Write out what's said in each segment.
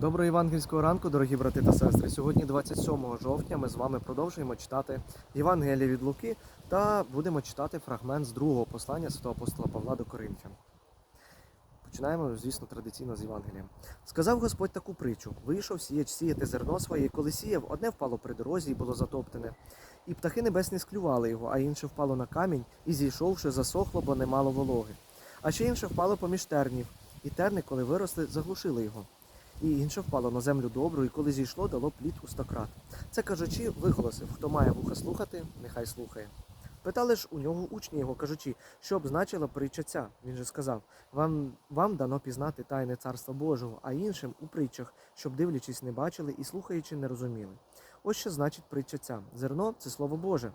Доброго євангельського ранку, дорогі брати та сестри. Сьогодні, 27 жовтня, ми з вами продовжуємо читати Євангелія від Луки та будемо читати фрагмент з другого послання святого апостола Павла до Коринфян. Починаємо, звісно, традиційно з Євангелія. Сказав Господь таку притчу: вийшов сіяч сіяти зерно своє, і коли сіяв, одне впало при дорозі і було затоптане. І птахи небесні склювали його, а інше впало на камінь і, зійшовши, засохло, бо не мало вологи. А ще інше впало поміж тернів, і терни, коли виросли, заглушили його. І інше впало на землю добру, і коли зійшло, дало плід у стократ. Це кажучи, виголосив, хто має вуха слухати, нехай слухає. Питали ж у нього учні його, кажучи, що б значила притча ця. Він же сказав: вам, вам дано пізнати тайне царства Божого, а іншим у притчах, щоб дивлячись, не бачили і слухаючи, не розуміли. Ось що значить притча ця. Зерно це слово Боже.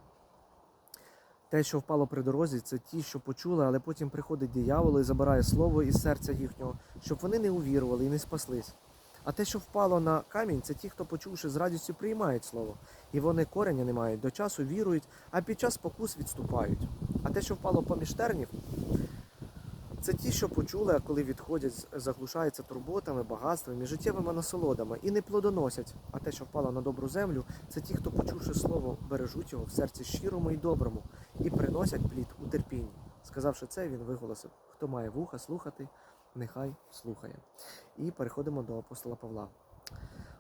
Те, що впало при дорозі, це ті, що почули, але потім приходить диявол і забирає слово із серця їхнього, щоб вони не увірували і не спаслись. А те, що впало на камінь, це ті, хто, почувши з радістю, приймають слово, і вони кореня не мають, до часу вірують, а під час спокус відступають. А те, що впало поміж тернів, це ті, що почули, а коли відходять, заглушаються турботами, багатствами, життєвими насолодами і не плодоносять. А те, що впало на добру землю, це ті, хто, почувши слово, бережуть його в серці щирому і доброму, і приносять плід у терпінні. Сказавши це, він виголосив: хто має вуха слухати, нехай слухає. І переходимо до апостола Павла.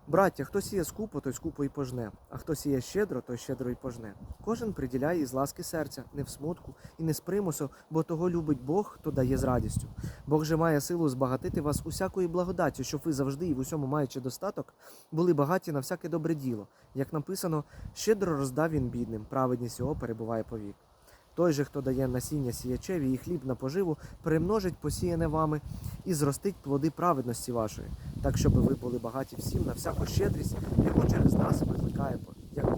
Браття, хто сіє скупо, той скупо і пожне, а хто сіє щедро, той щедро і пожне. Кожен приділяє із ласки серця, не в смутку і не з примусу, бо того любить Бог, хто дає з радістю. Бог же має силу збагатити вас усякою благодаттю, щоб ви завжди і в усьому маючи достаток, були багаті на всяке добре діло. Як написано, щедро роздав він бідним, праведність його перебуває повік. Той же, хто дає насіння сіячеві і хліб на поживу, примножить посіяне вами і зростить плоди праведності вашої, так щоб ви були багаті всім на всяку щедрість, яку через нас викликає,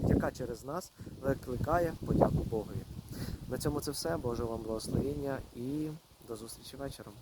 яка через нас викликає подяку Богові. На цьому це все. Боже вам благословення і до зустрічі вечором.